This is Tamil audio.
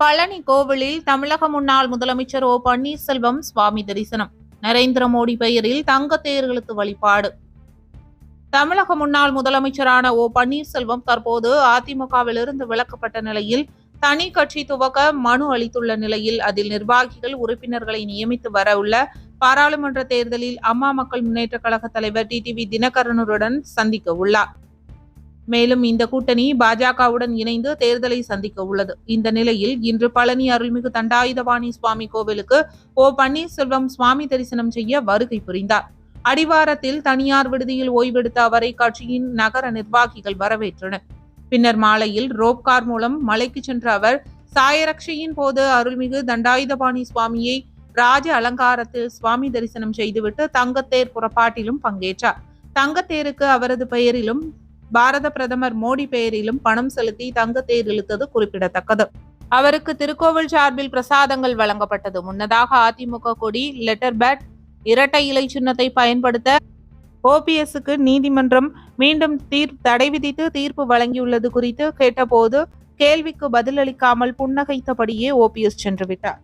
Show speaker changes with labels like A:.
A: பழனி கோவிலில் தமிழக முன்னாள் முதலமைச்சர் ஓ பன்னீர்செல்வம் சுவாமி தரிசனம். நரேந்திர மோடி பெயரில் தங்க தேர்களுக்கு வழிபாடு. தமிழக முன்னாள் முதலமைச்சரான ஓ பன்னீர்செல்வம் தற்போது அதிமுகவிலிருந்து விலக்கப்பட்ட நிலையில் தனி கட்சி துவக்க மனு அளித்துள்ள நிலையில் அதில் நிர்வாகிகள் உறுப்பினர்களை நியமித்து வரவுள்ள பாராளுமன்ற தேர்தலில் அம்மா மக்கள் முன்னேற்ற கழக தலைவர் டிடிவி தினகரனுடன் சந்திக்க உள்ளார். மேலும் இந்த கூட்டணி பாஜகவுடன் இணைந்து தேர்தலை சந்திக்க உள்ளது. இந்த நிலையில் இன்று பழனி அருள்மிகு தண்டாயுதபாணி சுவாமி கோவிலுக்கு ஓ பன்னீர்செல்வம் சுவாமி தரிசனம் செய்ய வருகை புரிந்தார். அடிவாரத்தில் தனியார் விடுதியில் ஓய்வெடுத்த அவரை கட்சியின் நகர நிர்வாகிகள் வரவேற்றனர். பின்னர் மாலையில் ரோப் கார் மூலம் மலைக்கு சென்ற அவர் சாயரக்ஷையின் போது அருள்மிகு தண்டாயுதபாணி சுவாமியை ராஜ அலங்காரத்தில் சுவாமி தரிசனம் செய்துவிட்டு தங்கத்தேர் புறப்பாட்டிலும் பங்கேற்றார். தங்கத்தேருக்கு அவரது பெயரிலும் பாரத பிரதமர் மோடி பெயரிலும் பணம் செலுத்தி தங்கத்தை இழுத்தது குறிப்பிடத்தக்கது. அவருக்கு திருக்கோவில் சார்பில் பிரசாதங்கள் வழங்கப்பட்டது. முன்னதாக அதிமுக கொடி லெட்டர் பேட் இரட்டை இலை சின்னத்தை பயன்படுத்த ஓபிஎஸ்க்கு நீதிமன்றம் மீண்டும் தீர் தடை விதித்து தீர்ப்பு வழங்கியுள்ளது குறித்து கேட்டபோது கேள்விக்கு பதிலளிக்காமல் புன்னகைத்தபடியே ஓபிஎஸ் சென்றுவிட்டார்.